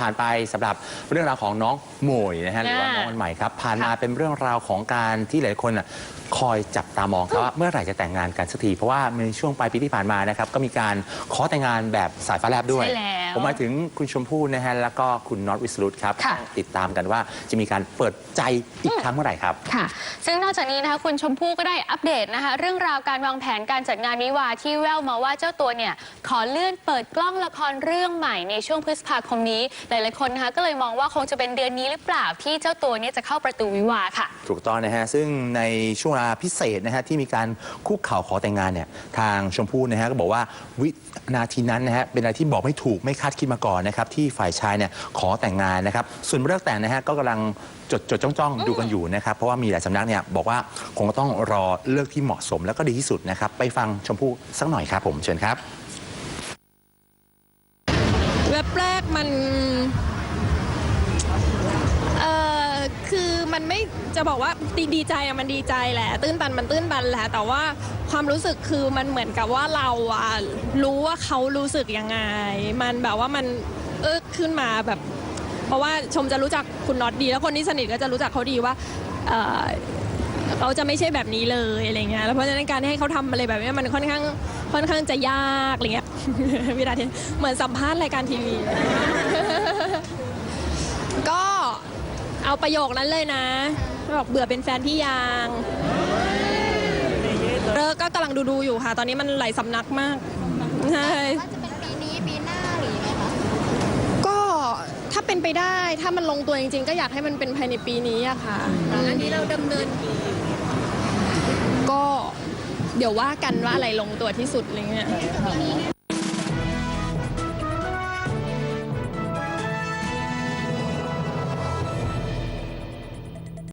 ผ่านไปสำหรับเรื่องราวของน้องโมยนะฮะหรือว่าอ่าน้องวันใหม่ครับ ผ่านมาเป็นเรื่องราวของการที่หลายคนน่ะคอยจับตามองครับว่าเมื่อไหร่จะแต่งงานกันสักทีเพราะว่าในช่วงปลายปีที่ผ่านมานะครับก็มีการขอแต่งงานแบบสายฟ้าแลบด้วยใช่แล้วผมหมายถึงคุณชมพู่นะฮะแล้วก็คุณน็อตวิสรุตครับค่ะติดตามกันว่าจะมีการเปิดใจอีกครั้งเมื่อไหร่ครับค่ะ ซึ่งนอกจากนี้นะคะคุณชมพู่ก็ได้อัปเดตนะคะเรื่องราวการวางแผนการจัดงานวิวาห์ที่แววมาว่าเจ้าตัวเนี่ยขอเลื่อนเปิดกล้องละครเรื่องใหม่ในช่วงพฤษภาคมนี้หลายๆคนนะคะก็เลยมองว่าคงจะเป็นเดือนนี้หรือเปล่าที่เจ้าตัวเนี่ยจะเข้าประตูวิวาห์ค่ะ ถูกต้องนะฮะ ซึ่งในช่วงเวลาพิเศษนะฮะที่มีการคุกเข่าขอแต่งงานเนี่ยทางชมพู่นะฮะก็บอกว่าวินาทีนั้นนะฮะเป็นอะไรที่บอกไม่ถูกไม่คาดคิดมาก่อนนะครับที่ฝ่ายชายเนี่ยขอแต่งงานนะครับส่วนเรื่องแต่งนะฮะก็กำลังจดจดจ้องจ้องๆดูกันอยู่นะครับเพราะว่ามีหลายสำนักเนี่ยบอกว่าคงต้องรอเลือกที่เหมาะสมแล้วก็ดีที่สุดนะครับไปฟังชมพู่สักหน่อยครับผมเชิญครับเว็บแรกมันเอ่อคือมันไม่จะบอกว่าดีดีใจอะมันดีใจแหละ ตื้นตันมันตื้นตันแหละ แต่ว่าความรู้สึกคือมันเหมือนกับว่าเราอะรู้ว่าเขารู้สึกยังไง มันแบบว่ามันเออขึ้นมาแบบ เพราะว่าชมจะรู้จักคุณน็อตดี แล้วคนที่สนิทก็จะรู้จักเขาดีว่าเออเขาจะไม่ใช่แบบนี้เลยอะไรเงี้ยแล้วเพราะฉะนั้นการให้เขาทำอะไรแบบนี้มันค่อนข้าง ค่อนข้างจะยากอะไรเงี้ยเวลาที่เหมือนสัมภาษณ์รายการทีวี ก็เอาประโยคนั้นเลยนะบอกเบื่อเป็นแฟนพี่ยางเลิกก็กำลังดูดูๆอยู่ค่ะ ตอนนี้มันหลายสำนักมากใช่ว่าจะเป็นปีนี้ปีหน้าหรือยังไงคะก็ถ้าเป็นไปได้ถ้ามันลงตัวจริงๆ ก็อยากให้มันเป็นภายในปีนี้อะค่ะ อันนี้เราดำเนินก็ เดี๋ยวว่ากันว่าอะไรลงตัวที่สุดอะไรเงี้ย